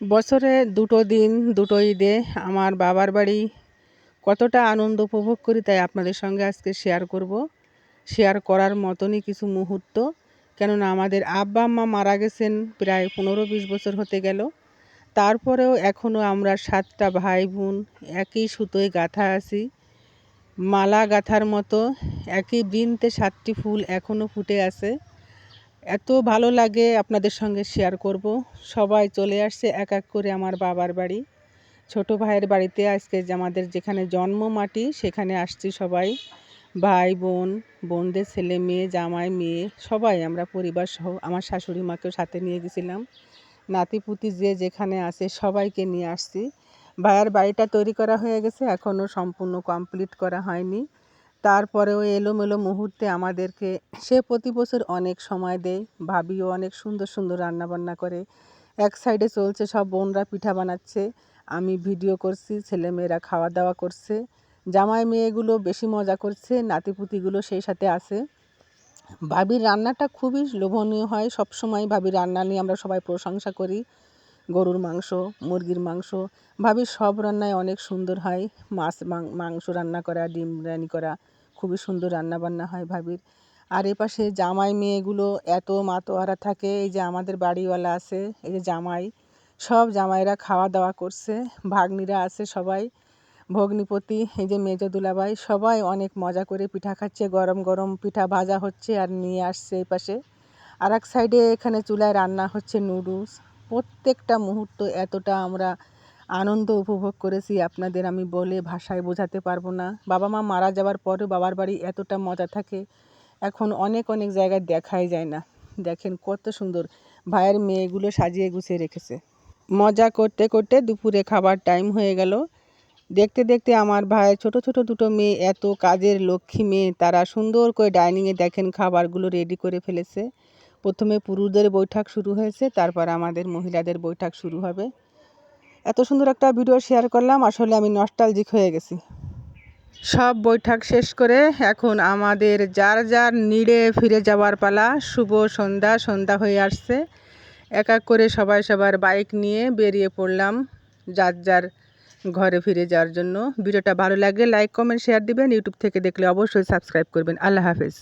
বছরে দুটো দিন, দুটো ঈদে আমার বাবার বাড়ি কতটা আনন্দ উপভোগ করি তাই আপনাদের সঙ্গে আজকে শেয়ার করব। শেয়ার করার মতনই কিছু মুহূর্ত, কেননা আমাদের আব্বা আম্মা মারা গেছেন প্রায় পনেরো বিশ বছর হতে গেল। তারপরেও এখনও আমরা সাতটা ভাই বোন একই সুতোয় গাঁথা আছি। মালা গাঁথার মতো একই বৃন্তে সাতটি ফুল এখনও ফুটে আছে। এত ভালো লাগে আপনাদের সঙ্গে শেয়ার করব। সবাই চলে আসছে এক এক করে আমার বাবার বাড়ি। ছোট ভাইয়ের বাড়িতে আজকে আমাদের যেখানে জন্ম মাটি, সেখানে আসছি সবাই। ভাই, বোন, বোনদের ছেলে, মেয়ে, জামাই, মেয়ে, সবাই আমরা পরিবার সহ আমার শাশুড়ি মাকেও সাথে নিয়ে গেছিলাম। নাতিপুতি যে যেখানে আছে সবাইকে নিয়ে আসছি। ভাইয়ের বাড়িটা তৈরি করা হয়ে গেছে এখনও সম্পূর্ণ কমপ্লিট করা হয়নি। তারপরেও এলোমেলো মুহূর্তে আমাদেরকে সে প্রতি বছর অনেক সময় দেয়। ভাবিও অনেক সুন্দর সুন্দর রান্নাবান্না করে। এক সাইডে চলছে, সব বোনরা পিঠা বানাচ্ছে। আমি ভিডিও করছি, ছেলেমেয়েরা খাওয়া দাওয়া করছে। জামাই মেয়েগুলো বেশি মজা করছে, নাতিপুতিগুলো সেই সাথে আছে। ভাবির রান্নাটা খুবই লোভনীয় হয়। সব সময় ভাবির রান্না নিয়ে আমরা সবাই প্রশংসা করি। গরুর মাংস, মুরগির মাংস। ভাবির সব রান্নায় অনেক সুন্দর হয়। মাছ মাংস রান্না করা, ডিম রানি করা খুবই সুন্দর রান্না বান্না হয় ভাবির। আর এপাশে জামাই মেয়েগুলো এত মাতোয়ারা থাকে, এই যে আমাদের বাড়িওয়ালা আছে, এই যে জামাই, সব জামাইরা খাওয়া দাওয়া করছে, ভাগ্নিরা আছে সবাই, ভগ্নিপতি, এই যে মেজ দুলাভাই, সবাই অনেক মজা করে পিঠা খাচ্ছে, গরম গরম পিঠা ভাজা হচ্ছে আর নিয়ে আসছে এই পাশে আর এক সাইডে এখানে চুলায় রান্না হচ্ছে নুডলস। প্রত্যেকটা মুহূর্ত এতটা আমরা আনন্দ উপভোগ করেছি, আপনাদের আমি বলে ভাষায় বোঝাতে পারব না। বাবা মা মারা যাওয়ার পরেও বাবার বাড়ি এতটা মজা থাকে, এখন অনেক অনেক জায়গায় দেখাই যায় না। দেখেন কত সুন্দর ভাইয়ের মেয়েগুলো সাজিয়ে গুছিয়ে রেখেছে। মজা করতে করতে দুপুরে খাবার টাইম হয়ে গেল। দেখতে দেখতে আমার ভাইয়ের ছোট ছোট দুটো মেয়ে, এত কাজের লক্ষ্মী মেয়ে, তারা সুন্দর করে ডাইনিংয়ে দেখেন খাবারগুলো রেডি করে ফেলেছে। প্রথমে পুরুষদের বৈঠক শুরু হয়েছে, তারপর আমাদের মহিলাদের বৈঠক শুরু হবে। এত সুন্দর একটা ভিডিও শেয়ার করলাম, আসলে আমি নস্টালজিক হয়ে গেছি। সব বৈঠক শেষ করে এখন আমাদের যার যার নিড়ে ফিরে যাওয়ার পালা, শুভ সন্ধ্যা সন্ধ্যা হয়ে আসছে। এক এক করে সবাই সবার বাইক নিয়ে বেরিয়ে পড়লাম যার যার ঘরে ফিরে যাওয়ার জন্য। ভিডিওটা ভালো লাগলে লাইক কমেন্ট শেয়ার দিবেন। ইউটিউব থেকে দেখলে অবশ্যই সাবস্ক্রাইব করবেন। আল্লাহ হাফেজ।